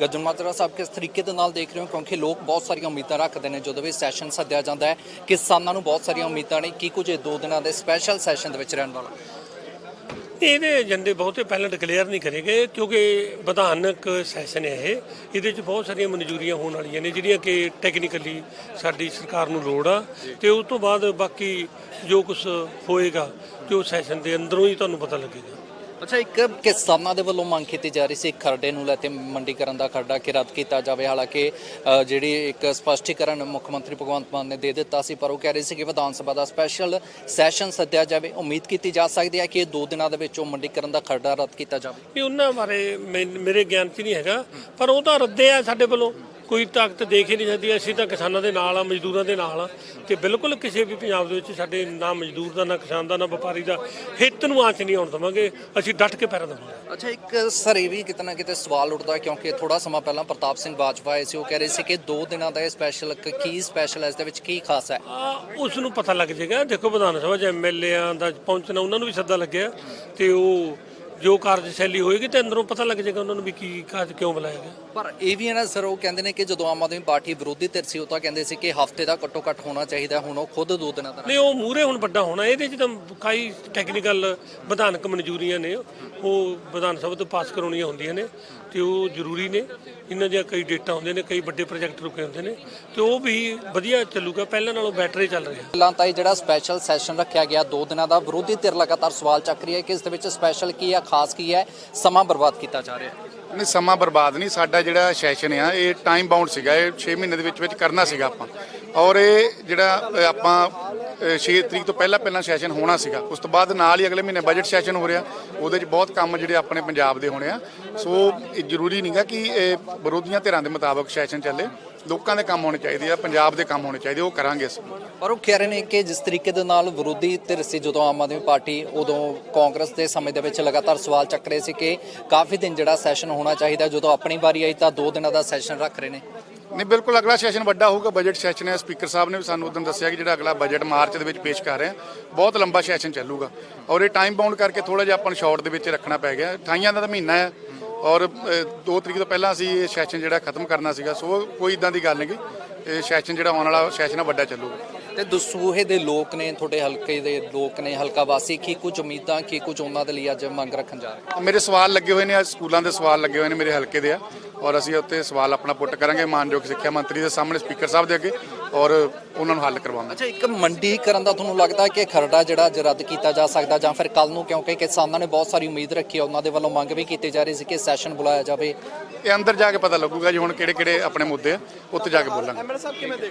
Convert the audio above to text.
ਗੱਜਣ ਮਾਜਰਾ ਸਾਹਿਬ, ਕਿਸ ਤਰੀਕੇ ਦੇ ਨਾਲ ਦੇਖ ਰਹੇ ਹੋ? ਕਿਉਂਕਿ ਲੋਕ ਬਹੁਤ ਸਾਰੀਆਂ ਉਮੀਦਾਂ ਰੱਖਦੇ ਨੇ ਜਦੋਂ ਵੀ ਸੈਸ਼ਨ ਸੱਦਿਆ ਜਾਂਦਾ ਹੈ। ਕਿਸਾਨਾਂ ਨੂੰ ਬਹੁਤ ਸਾਰੀਆਂ ਉਮੀਦਾਂ ਨੇ ਕੀ ਕੁਝ ਇਹ ਦੋ ਦਿਨਾਂ ਦੇ ਸਪੈਸ਼ਲ ਸੈਸ਼ਨ ਦੇ ਵਿੱਚ ਰਹਿਣ ਵਾਲਾ। ਇਹਦੇ ਏਜੰਡੇ ਬਹੁਤੇ ਪਹਿਲਾਂ ਡਿਕਲੇਅਰ ਨਹੀਂ ਕਰੇ ਗਏ, ਕਿਉਂਕਿ ਵਿਧਾਨਕ ਸੈਸ਼ਨ ਹੈ ਇਹ। ਇਹਦੇ ਚ ਬਹੁਤ ਸਾਰੀਆਂ ਮਨਜ਼ੂਰੀਆਂ ਹੋਣ ਵਾਲੀਆਂ ਨੇ, ਜਿਹੜੀਆਂ ਕਿ ਟੈਕਨੀਕਲੀ ਸਾਡੀ ਸਰਕਾਰ ਨੂੰ ਲੋੜ ਆ। ਤੇ ਉਸ ਤੋਂ ਬਾਅਦ ਬਾਕੀ ਜੋ ਕੁਝ ਹੋਏਗਾ, ਤੇ ਉਹ ਸੈਸ਼ਨ ਦੇ ਅੰਦਰੋਂ ਹੀ ਤੁਹਾਨੂੰ ਪਤਾ ਲੱਗੇਗਾ। ਅੱਛਾ, ਇੱਕ ਕਿਸਾਨਾਂ ਦੇ ਵੱਲੋਂ ਮੰਗ ਕੀਤੀ ਜਾ ਰਹੀ ਸੀ ਖਰੜੇ ਨੂੰ ਲੈ ਕੇ ਮੰਡੀਕਰਨ ਦਾ ਖਰੜਾ ਕਿ ਰੱਦ ਕੀਤਾ ਜਾਵੇ। ਹਾਲਾਂਕਿ ਜਿਹੜੀ ਇੱਕ ਸਪਸ਼ਟੀਕਰਨ ਮੁੱਖ ਮੰਤਰੀ ਭਗਵੰਤ ਮਾਨ ਨੇ ਦੇ ਦਿੱਤਾ ਸੀ, ਪਰ ਉਹ ਕਹਿ ਰਹੇ ਸੀ ਕਿ ਵਿਧਾਨ ਸਭਾ ਦਾ ਸਪੈਸ਼ਲ ਸੈਸ਼ਨ ਸੱਦਿਆ ਜਾਵੇ। ਉਮੀਦ ਕੀਤੀ ਜਾ ਸਕਦੀ ਹੈ ਕਿ ਦੋ ਦਿਨਾਂ ਦੇ ਵਿੱਚ ਉਹ ਮੰਡੀਕਰਨ ਦਾ ਖਰੜਾ ਰੱਦ ਕੀਤਾ ਜਾਵੇ। ਇਹ ਉਹਨਾਂ ਬਾਰੇ ਮੈਂ- ਮੇਰੇ ਗਿਆਨ 'ਚ ਨਹੀਂ ਹੈਗਾ, ਪਰ ਉਹ ਤਾਂ ਰੱਦੇ ਆ ਸਾਡੇ ਵੱਲੋਂ। ਕੋਈ ਤਾਕਤ ਦੇਖ ਹੀ ਨਹੀਂ ਸਕਦੀ। ਅਸੀਂ ਤਾਂ ਕਿਸਾਨਾਂ ਦੇ ਨਾਲ ਆ ਮਜ਼ਦੂਰਾਂ ਦੇ ਨਾਲ ਆ ਤੇ ਬਿਲਕੁਲ ਕਿਸੇ ਵੀ ਪੰਜਾਬ ਦੇ ਵਿੱਚ ਸਾਡੇ ਨਾ ਮਜ਼ਦੂਰ ਦਾ ਨਾ ਕਿਸਾਨ ਦਾ ਨਾ ਵਪਾਰੀ ਦਾ ਹਿੱਤ ਨੂੰ ਆਂਚ ਨਹੀਂ ਆਉਣ ਦੇਵਾਂਗੇ। ਅਸੀਂ ਡਟ ਕੇ ਪੈਰਾਂ ਦੇਵਾਂਗੇ। ਅੱਛਾ ਇੱਕ ਸਰ ਇਹ ਵੀ ਕਿਤੇ ਨਾ ਕਿਤੇ ਸਵਾਲ ਉੱਠਦਾ ਕਿਉਂਕਿ ਥੋੜਾ ਸਮਾਂ ਪਹਿਲਾਂ ਪ੍ਰਤਾਪ ਸਿੰਘ ਬਾਜਵਾ ਆਏ ਸੀ। ਉਹ ਕਹਿ ਰਹੇ ਸੀ ਕਿ ਦੋ ਦਿਨਾਂ ਦਾ ਇਹ ਸਪੈਸ਼ਲ ਕੀ ਸਪੈਸ਼ਲ ਹੈ ਇਸ ਦੇ ਵਿੱਚ ਕੀ ਖਾਸ ਹੈ? ਉਸ ਨੂੰ ਪਤਾ ਲੱਗ ਜਾਏਗਾ ਦੇਖੋ ਵਿਧਾਨ ਸਭਾ 'ਚ ਐਮਐਲਏਆਂ ਦਾ ਪਹੁੰਚਣਾ ਉਹਨਾਂ ਨੂੰ ਵੀ ਸੱਦਾ ਲੱਗਿਆ ਤੇ ਉਹ ਜੋ ਕਾਰਜਸ਼ੈਲੀ ਹੋਏਗੀ ਤੇ ਅੰਦਰੋਂ ਪਤਾ ਲੱਗ ਜਾਏਗਾ ਉਹਨਾਂ ਨੂੰ ਵੀ ਕੀ ਕਾਜ ਕਿਉਂ ਬੁਲਾਇਆ ਗਿਆ। ਪਰ ਇਹ ਵੀ ਹੈ ਨਾ ਸਰ ਉਹ ਕਹਿੰਦੇ ਨੇ ਕਿ ਜਦੋਂ ਆਮ ਆਦਮੀ ਪਾਰਟੀ ਵਿਰੋਧੀ ਧਿਰ ਸੀ ਉਹ ਤਾਂ ਕਹਿੰਦੇ ਸੀ ਕਿ ਹਫ਼ਤੇ ਦਾ ਘੱਟੋ ਘੱਟ ਹੋਣਾ ਚਾਹੀਦਾ ਹੁਣ ਉਹ ਖੁਦ ਦੋ ਦਿਨਾਂ ਦਾ ਨਹੀਂ ਉਹ ਮੂਰੇ ਹੁਣ ਵੱਡਾ ਹੋਣਾ ਇਹਦੇ 'ਚ ਤਾਂ ਕਈ ਟੈਕਨੀਕਲ ਵਿਧਾਨਕ ਮਨਜ਼ੂਰੀਆਂ ਨੇ ਉਹ ਵਿਧਾਨ ਸਭਾ ਤੋਂ ਪਾਸ ਕਰਾਉਣੀਆਂ ਹੁੰਦੀਆਂ ਨੇ ਤੇ ਉਹ ਜ਼ਰੂਰੀ ਨੇ। ਇਹਨਾਂ ਦੀਆਂ ਕਈ ਡੇਟਾ ਹੁੰਦੇ ਨੇ ਕਈ ਵੱਡੇ ਪ੍ਰੋਜੈਕਟ ਰੁਕੇ ਹੁੰਦੇ ਨੇ ਤੇ ਉਹ ਵੀ ਵਧੀਆ ਚੱਲੂਗਾ ਪਹਿਲਾਂ ਨਾਲੋਂ ਬੈਟਰ ਹੀ ਚੱਲ ਰਿਹਾ। ਪਹਿਲਾਂ ਤਾਂ ਇਹ ਜਿਹੜਾ ਸਪੈਸ਼ਲ ਸੈਸ਼ਨ ਰੱਖਿਆ ਗਿਆ ਦੋ ਦਿਨਾਂ ਦਾ ਵਿਰੋਧੀ ਧਿਰ ਲਗਾਤਾਰ ਸਵਾਲ ਚੱਕ ਰਹੀ ਹੈ ਕਿ ਇਸ ਦੇ ਵਿੱਚ ਸਪੈਸ਼ਲ ਕੀ ਹੈ? ਖਾਸ ਕੀ ਹੈ? ਸਮਾਂ ਬਰਬਾਦ ਕੀਤਾ ਜਾ ਰਿਹਾ ਹੈ। ਨਹੀਂ, ਸਮਾਂ ਬਰਬਾਦ ਨਹੀਂ, ਸਾਡਾ ਜਿਹੜਾ ਸੈਸ਼ਨ ਆ, ਇਹ ਟਾਈਮ ਬਾਉਂਡ ਸੀਗਾ, ਇਹ 6 ਮਹੀਨੇ ਦੇ ਵਿੱਚ ਵਿੱਚ ਕਰਨਾ ਸੀਗਾ ਆਪਾਂ। ਔਰ ਇਹ ਜਿਹੜਾ ਆਪਾਂ 6 ਤਰੀਕ ਤੋਂ ਪਹਿਲਾਂ ਪਹਿਲਾਂ ਸੈਸ਼ਨ ਹੋਣਾ ਸੀਗਾ। ਉਸ ਤੋਂ ਬਾਅਦ ਨਾਲ ਹੀ ਅਗਲੇ ਮਹੀਨੇ ਬਜਟ ਸੈਸ਼ਨ ਹੋ ਰਿਹਾ। ਉਹਦੇ 'ਚ ਬਹੁਤ ਕੰਮ ਜਿਹੜੇ ਆਪਣੇ ਪੰਜਾਬ ਦੇ ਹੋਣੇ ਆ। ਸੋ ਇਹ ਜ਼ਰੂਰੀ ਨਹੀਂਗਾ ਕਿ ਇਹ ਵਿਰੋਧੀਆਂ ਧਿਰਾਂ ਦੇ ਮੁਤਾਬਕ ਸੈਸ਼ਨ ਚੱਲੇ। ਲੋਕਾਂ ਦੇ ਕੰਮ ਹੋਣੇ ਚਾਹੀਦੇ ਆ, ਪੰਜਾਬ ਦੇ ਕੰਮ ਹੋਣੇ ਚਾਹੀਦੇ ਉਹ ਕਰਾਂਗੇ ਅਸੀਂ। ਪਰ ਉਹ ਕਹਿ ਰਹੇ ਨੇ ਕਿ ਜਿਸ ਤਰੀਕੇ ਦੇ ਨਾਲ ਵਿਰੋਧੀ ਧਿਰ ਸੀ, ਜਦੋਂ ਆਮ ਆਦਮੀ ਪਾਰਟੀ ਉਦੋਂ ਕਾਂਗਰਸ ਦੇ ਸਮੇਂ ਦੇ ਵਿੱਚ ਲਗਾਤਾਰ ਸਵਾਲ ਚੱਕ ਰਹੇ ਸੀ ਕਿ ਕਾਫੀ ਦਿਨ ਜਿਹੜਾ ਸੈਸ਼ਨ ਹੋਣਾ ਚਾਹੀਦਾ, ਜਦੋਂ ਆਪਣੀ ਵਾਰੀ ਆਈ ਤਾਂ ਦੋ ਦਿਨਾਂ ਦਾ ਸੈਸ਼ਨ ਰੱਖ ਰਹੇ ਨੇ। ਨਹੀਂ ਬਿਲਕੁਲ ਅਗਲਾ ਸੈਸ਼ਨ ਵੱਡਾ ਹੋਊਗਾ ਬਜਟ ਸੈਸ਼ਨ ਹੈ। ਸਪੀਕਰ ਸਾਹਿਬ ਨੇ ਵੀ ਸਾਨੂੰ ਉਦੋਂ ਦੱਸਿਆ ਕਿ ਜਿਹੜਾ ਅਗਲਾ ਬਜਟ ਮਾਰਚ ਦੇ ਵਿੱਚ ਪੇਸ਼ ਕਰ ਰਹੇ ਹਾਂ ਬਹੁਤ ਲੰਬਾ ਸੈਸ਼ਨ ਚੱਲੂਗਾ। ਔਰ ਇਹ ਟਾਈਮ ਬਾਉਂਡ ਕਰਕੇ ਥੋੜਾ ਜਿਹਾ ਆਪਾਂ ਨੂੰ ਸ਼ਾਰਟ ਦੇ ਵਿੱਚ ਰੱਖਣਾ ਪੈ ਗਿਆ। 28 ਦਾ ਤਾਂ ਮਹੀਨਾ ਹੈ ਔਰ 2 ਤਰੀਕ ਤੋਂ ਪਹਿਲਾਂ ਅਸੀਂ ਇਹ ਸੈਸ਼ਨ ਜਿਹੜਾ ਖਤਮ ਕਰਨਾ ਸੀਗਾ ਸੋ ਕੋਈ ਇਦਾਂ ਦੀ ਗੱਲ ਨਹੀਂ ਗੀ ਇਹ ਸੈਸ਼ਨ ਜਿਹੜਾ ਆਉਣ ਵਾਲਾ ਸੈਸ਼ਨ ਆ ਵੱਡਾ ਚੱਲੂਗਾ। ਤੇ ਦਸੂਹੇ ਦੇ ਲੋਕ ਨੇ ਤੁਹਾਡੇ ਹਲਕੇ ਦੇ ਲੋਕ ਨੇ ਹਲਕਾ ਵਾਸੀ ਕੀ ਕੁਝ ਉਮੀਦਾਂ ਕੀ ਕੁਝ ਉਹਨਾਂ ਦੇ ਲਈ ਅੱਜ ਮੰਗ ਰੱਖਣ ਜਾ ਰਹੇ? ਮੇਰੇ ਸਵਾਲ ਲੱਗੇ ਹੋਏ ਨੇ ਅੱਜ ਸਕੂਲਾਂ ਦੇ ਸਵਾਲ ਲੱਗੇ ਹੋਏ ਨੇ ਮੇਰੇ ਹਲਕੇ ਦੇ ਆ। ਔਰ ਅਸੀਂ ਉੱਤੇ ਸਵਾਲ ਆਪਣਾ ਪੁੱਟ ਕਰਾਂਗੇ ਮਾਨਯੋਗ ਸਿੱਖਿਆ ਮੰਤਰੀ ਦੇ ਸਾਹਮਣੇ ਸਪੀਕਰ ਸਾਹਿਬ ਦੇ ਅੱਗੇ ਔਰ ਉਹਨਾਂ ਨੂੰ ਹੱਲ ਕਰਵਾਵਾਂਗੇ। ਅੱਛਾ ਇੱਕ ਮੰਡੀਕਰਨ ਦਾ ਤੁਹਾਨੂੰ ਲੱਗਦਾ ਕਿ ਖਰੜਾ ਜਿਹੜਾ ਅੱਜ ਰੱਦ ਕੀਤਾ ਜਾ ਸਕਦਾ ਜਾਂ ਫਿਰ ਕੱਲ ਨੂੰ ਕਿਉਂਕਿ ਕਿਸਾਨਾਂ ਨੇ ਬਹੁਤ ਸਾਰੀ ਉਮੀਦ ਰੱਖੀ ਹੈ ਉਹਨਾਂ ਦੇ ਵੱਲੋਂ ਮੰਗ ਵੀ ਕੀਤੀ ਜਾ ਰਹੀ ਸੀ ਕਿ ਸੈਸ਼ਨ ਬੁਲਾਇਆ ਜਾਵੇ। ਇਹ ਅੰਦਰ ਜਾ ਕੇ ਪਤਾ ਲੱਗੂਗਾ ਜੀ ਹੁਣ ਕਿਹੜੇ ਕਿਹੜੇ ਆਪਣੇ ਮੁੱਦੇ ਆ ਉੱਥੇ ਜਾ ਕੇ ਬੋਲਾਂਗੇ।